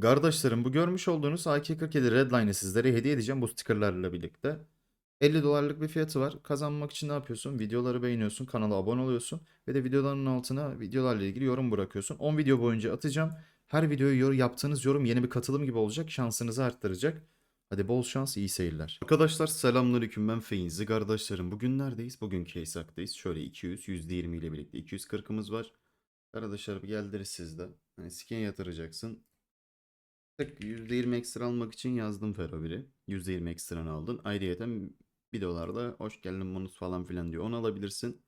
Kardeşlerim bu görmüş olduğunuz AK-47 Redline'ı sizlere hediye edeceğim bu stickerlarla birlikte. 50 dolarlık bir fiyatı var. Kazanmak için ne yapıyorsun? Videoları beğeniyorsun, kanala abone oluyorsun ve de videoların altına videolarla ilgili yorum bırakıyorsun. 10 video boyunca atacağım. Her videoya yor yaptığınız yorum yeni bir katılım gibi olacak. Şansınızı arttıracak. Hadi bol şans, iyi seyirler. Arkadaşlar selamünaleyküm ben Feyzi kardeşlerim. Bugün neredeyiz? Bugün Keysak'tayız. Şöyle 200, %20 ile birlikte 240'ımız var. Arkadaşlar bir geldiriz sizde. Hani skin yatıracaksın. Tek %20 ekstra almak için yazdım Fero biri. %20 ekstranı aldın. Ayrıyeten bir dolar da hoş geldin bonus falan filan diyor. Onu alabilirsin.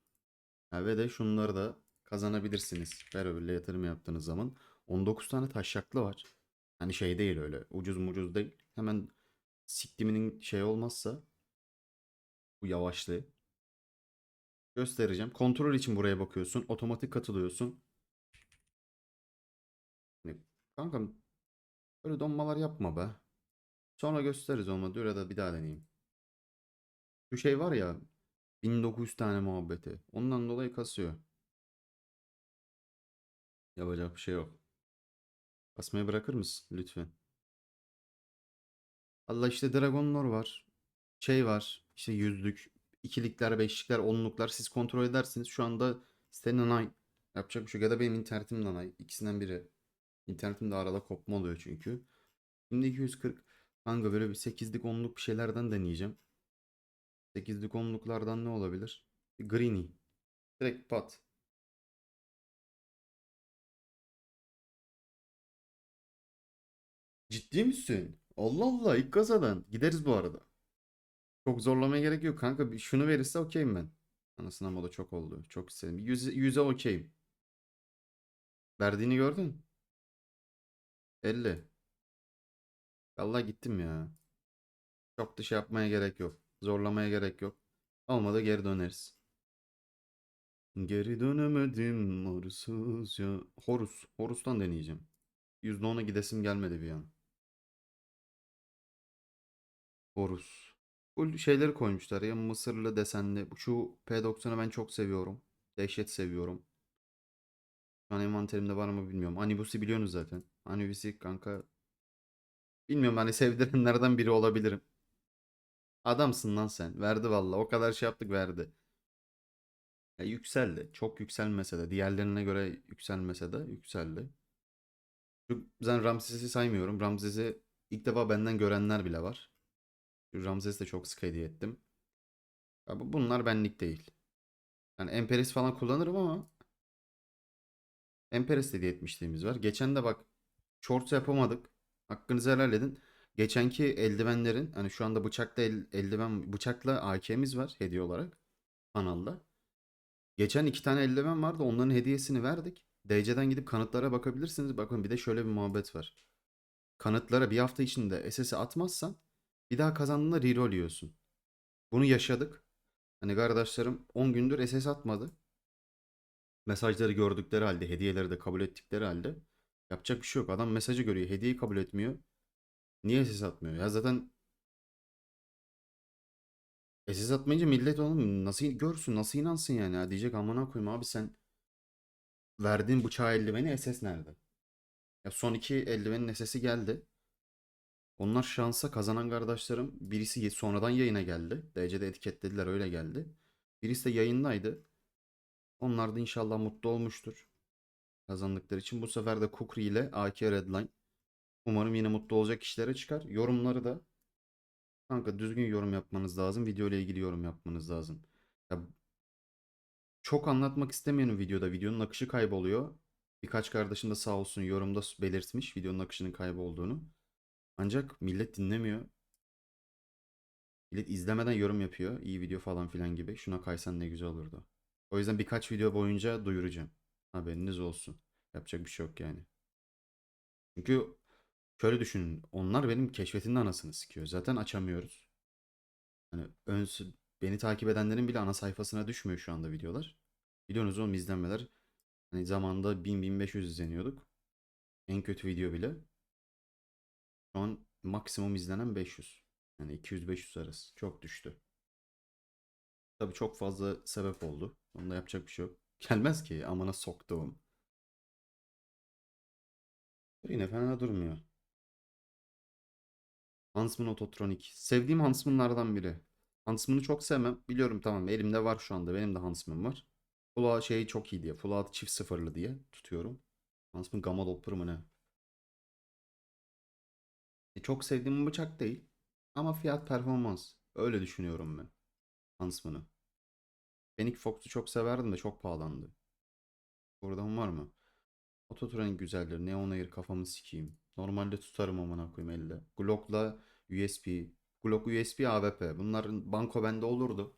Ha, ve de şunları da kazanabilirsiniz. Fero ile yatırım yaptığınız zaman. 19 tane taşaklı var. Hani şey değil öyle. Ucuz mucuz değil. Hemen siktiminin şey olmazsa bu yavaşlığı göstereceğim. Kontrol için buraya bakıyorsun. Otomatik katılıyorsun. Hani, Kankam Böyle donmalar yapma be. Sonra gösteririz olmadı. Öyle de bir daha deneyeyim. Şu şey var ya 1900 tane muhabbeti. Ondan dolayı kasıyor. Yapacak bir şey yok. Kasmayı bırakır mısın lütfen? Allah işte Dragonlar var. Şey var. işte yüzlük, ikilikler, beşlikler, onluklar siz kontrol edersiniz. Şu anda sitenin onay yapacak bir şey. Ya da benim internetim de onay. İkisinden biri. İnternetim de arada kopma oluyor çünkü. Şimdi 240. Kanka böyle bir 8'lik 10'luk bir şeylerden deneyeceğim. 8'lik 10'luklardan ne olabilir? Greeny. Direkt pat. Ciddi misin? Allah Allah ilk kazadan. Gideriz bu arada. Çok zorlamaya gerek yok kanka. Bir şunu verirse okeyim ben. Anasına moda çok oldu. Çok istedim. 100, 100'e okeyim. Verdiğini gördün. 50. Vallahi gittim ya. Çok da şey yapmaya gerek yok. Zorlamaya gerek yok. Olmadı geri döneriz. Geri dönemedim morsuz ya. Horus. Horus'tan deneyeceğim. %10'a gidesim gelmedi bir an. Horus. Bu şeyleri koymuşlar ya mısırlı desenli. Şu P90'ı ben çok seviyorum. Dehşet seviyorum. Şu an envanterimde var mı bilmiyorum. Anibus'u biliyorsunuz zaten. Anibus'u kanka Bilmiyorum hani sevdirenlerden biri olabilirim. Adamsın lan sen. Verdi valla. O kadar şey yaptık verdi. Ya yükseldi. Çok yükselmese de. Diğerlerine göre yükselmese de yükseldi. Şu, ben Ramses'i saymıyorum. Ramses'i ilk defa benden görenler bile var. Şu Ramses'i de çok sık hediye ettim. Ya bu- bunlar benlik değil. Yani Emperis falan kullanırım ama Emperis hediye etmişliğimiz var. Geçen de bak shorts yapamadık. Hakkınızı helal edin. Geçenki eldivenlerin hani şu anda bıçakla el- eldiven bıçakla AK'miz var hediye olarak kanalda. Geçen iki tane eldiven vardı. Onların hediyesini verdik. DC'den gidip kanıtlara bakabilirsiniz. Bakın bir de şöyle bir muhabbet var. Kanıtlara bir hafta içinde SS'i atmazsan bir daha kazandığında reroll yiyorsun. Bunu yaşadık. Hani kardeşlerim 10 gündür SS atmadı. Mesajları gördükleri halde, hediyeleri de kabul ettikleri halde yapacak bir şey yok. Adam mesajı görüyor, hediyeyi kabul etmiyor. Niye SS atmıyor? Ya zaten SS atmayınca millet oğlum nasıl görsün, nasıl inansın yani? Ya diyecek amına koyayım abi sen verdiğin bıçağı eldiveni SS nerede? Ya son iki eldivenin SS'i geldi. Onlar şansa kazanan kardeşlerim. Birisi sonradan yayına geldi. DC'de etiketlediler öyle geldi. Birisi de yayındaydı. Onlar da inşallah mutlu olmuştur. Kazandıkları için. Bu sefer de Kukri ile AK Redline. Umarım yine mutlu olacak kişilere çıkar. Yorumları da kanka düzgün yorum yapmanız lazım. Video ile ilgili yorum yapmanız lazım. Ya, çok anlatmak istemeyenim videoda. Videonun akışı kayboluyor. Birkaç kardeşim de sağ olsun yorumda belirtmiş videonun akışının kaybolduğunu. Ancak millet dinlemiyor. Millet izlemeden yorum yapıyor. İyi video falan filan gibi. Şuna kaysan ne güzel olurdu. O yüzden birkaç video boyunca duyuracağım. Haberiniz olsun. Yapacak bir şey yok yani. Çünkü şöyle düşünün. Onlar benim keşfetimin anasını sikiyor. Zaten açamıyoruz. Hani ön, beni takip edenlerin bile ana sayfasına düşmüyor şu anda videolar. Biliyorsunuz oğlum izlenmeler. Hani zamanında 1000-1500 izleniyorduk. En kötü video bile. Şu an maksimum izlenen 500. Yani 200-500 arası. Çok düştü. Tabii çok fazla sebep oldu. Onda yapacak bir şey yok. Gelmez ki amına soktuğum. Yine fena durmuyor. Huntsman Ototronik. Sevdiğim Huntsman'lardan biri. Huntsman'ı çok sevmem. Biliyorum tamam elimde var şu anda. Benim de Huntsman var. Full şeyi çok iyi diye. Out çift sıfırlı diye tutuyorum. Huntsman Gamma Doppler mı ne? E, çok sevdiğim bıçak değil. Ama fiyat performans. Öyle düşünüyorum ben. Huntsman'ı. Fenix Fox'u çok severdim de çok pahalandı. Buradan var mı? Ototronik güzeldir. Neon Air kafamı sikeyim. Normalde tutarım amına koyayım elde. Glock'la USB. Glock USB AWP. Bunların banko bende olurdu.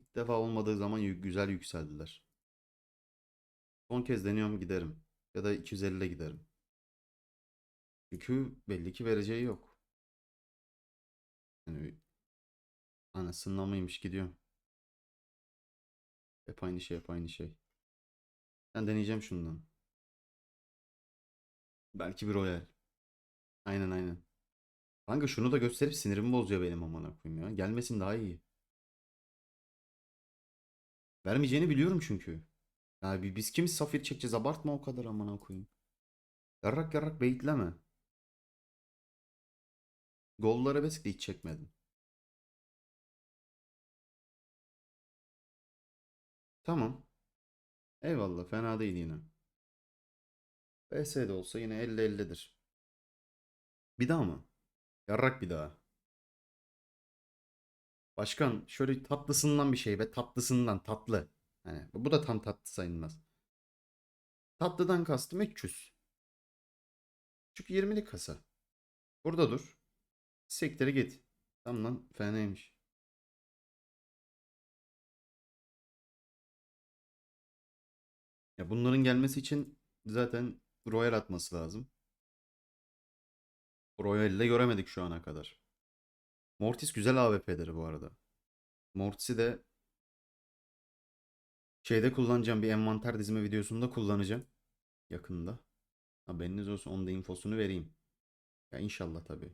İlk defa olmadığı zaman güzel yükseldiler. Son kez deniyorum giderim. Ya da 250 ile giderim. Çünkü belli ki vereceği yok. Yani anasının amıymış gidiyorum. Hep aynı şey, hep aynı şey. Ben deneyeceğim şundan. Belki bir royal. Aynen aynen. Kanka şunu da gösterip sinirimi bozuyor benim amına koyayım ya. Gelmesin daha iyi. Vermeyeceğini biliyorum çünkü. Ya bi- biz kimiz safir çekeceğiz abartma o kadar amına koyayım. Yarrak yarrak beyitleme. Golları arabesk de hiç çekmedim. Tamam. Eyvallah fena değil yine. VS de olsa yine 50-50'dir. Bir daha mı? Yarrak bir daha. Başkan şöyle tatlısından bir şey be tatlısından tatlı. Hani bu da tam tatlı sayılmaz. Tatlıdan kastım 300. Çünkü 20'lik kasa. Burada dur. Sektire git. Tamam lan fenaymış. Ya bunların gelmesi için zaten Royal atması lazım. Royal ile göremedik şu ana kadar. Mortis güzel AWP'leri bu arada. Mortis'i de şeyde kullanacağım bir envanter dizme videosunda kullanacağım. Yakında. Haberiniz olsun onun da infosunu vereyim. Ya inşallah tabii.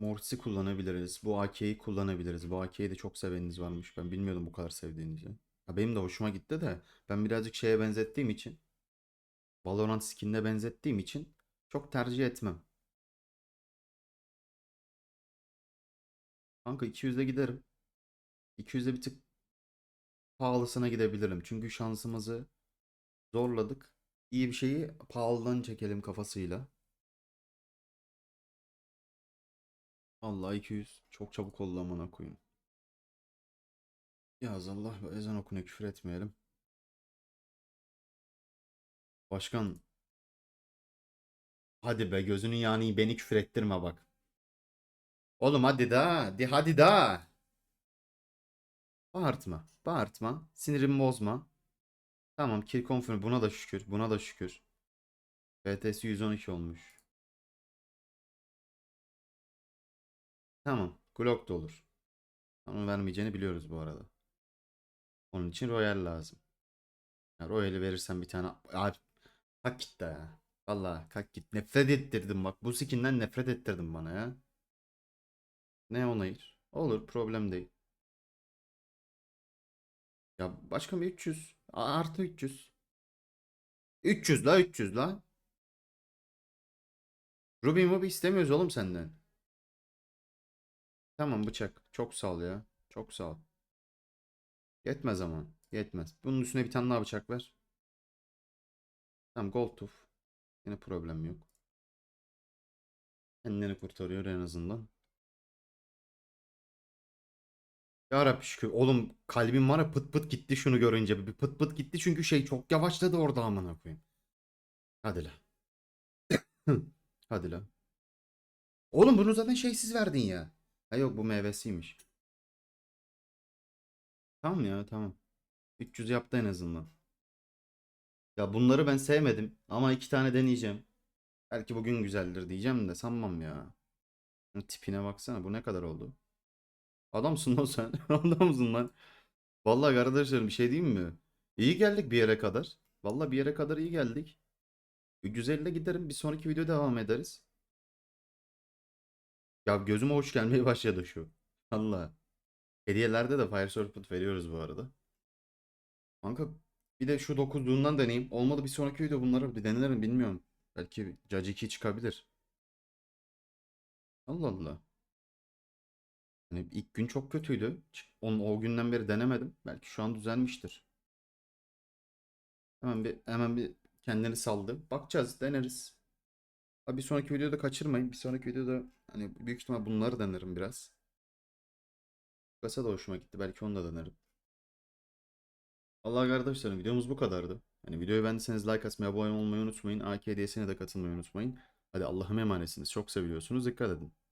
Mortis'i kullanabiliriz. Bu AK'yi kullanabiliriz. Bu AK'yi de çok seveniniz varmış. Ben bilmiyordum bu kadar sevdiğinizi. Ya benim de hoşuma gitti de ben birazcık şeye benzettiğim için Valorant skinine benzettiğim için çok tercih etmem. Kanka 200'e giderim. 200'e bir tık pahalısına gidebilirim. Çünkü şansımızı zorladık. İyi bir şeyi pahalıdan çekelim kafasıyla. Allah 200 çok çabuk oldu amına koyayım. Ya Allah ve ezan okuna küfür etmeyelim. Başkan hadi be gözünün yani beni küfür ettirme bak. Oğlum hadi daha hadi, hadi daha. Bağırtma bağırtma sinirimi bozma. Tamam kill confirm buna da şükür buna da şükür. BTS 112 olmuş. Tamam Glock da olur. Onu vermeyeceğini biliyoruz bu arada. Onun için Royal lazım. Ya Royal'i verirsen bir tane... Abi, kalk git de ya. Vallahi kalk git. Nefret ettirdim bak. Bu skinden nefret ettirdin bana ya. Ne onayır? Olur problem değil. Ya başka bir 300. A- Artı 300. 300 la 300 la. Ruby Mubi istemiyoruz oğlum senden. Tamam bıçak. Çok sağ ol ya. Çok sağ ol. Yetmez ama. Yetmez. Bunun üstüne bir tane daha bıçak ver. Tamam gold tooth. Yine problem yok. Kendini kurtarıyor en azından. Ya Rabbi şükür. Oğlum kalbim var ya pıt pıt gitti şunu görünce. Bir pıt pıt gitti çünkü şey çok yavaşladı orada amına koyayım. Hadi la. Hadi la. Oğlum bunu zaten şeysiz verdin ya. Ha yok bu meyvesiymiş. Tamam ya tamam. 300 yaptı en azından. Ya bunları ben sevmedim ama iki tane deneyeceğim. Belki bugün güzeldir diyeceğim de sanmam ya. Tipine baksana bu ne kadar oldu? Adamsın lan sen. Adamsın lan. Vallahi kardeşlerim bir şey diyeyim mi? İyi geldik bir yere kadar. Vallahi bir yere kadar iyi geldik. 150'de giderim. Bir sonraki video devam ederiz. Ya gözüme hoş gelmeye başladı şu. Allah. Hediyelerde de Fire Serpent veriyoruz bu arada. Kanka bir de şu dokuzluğundan deneyeyim. Olmadı bir sonraki video bunları bir denerim bilmiyorum. Belki Judge 2 çıkabilir. Allah Allah. Hani ilk gün çok kötüydü. Onun o günden beri denemedim. Belki şu an düzelmiştir. Hemen bir hemen bir kendini saldı. Bakacağız, deneriz. Bir sonraki videoda kaçırmayın. Bir sonraki videoda hani büyük ihtimal bunları denerim biraz. Kasa da hoşuma gitti. Belki onu da denerim. Allah arkadaşlar videomuz bu kadardı. Hani videoyu beğendiyseniz like atmayı, abone olmayı unutmayın. AK hediyesine de katılmayı unutmayın. Hadi Allah'ım emanetsiniz. Çok seviyorsunuz. Dikkat edin.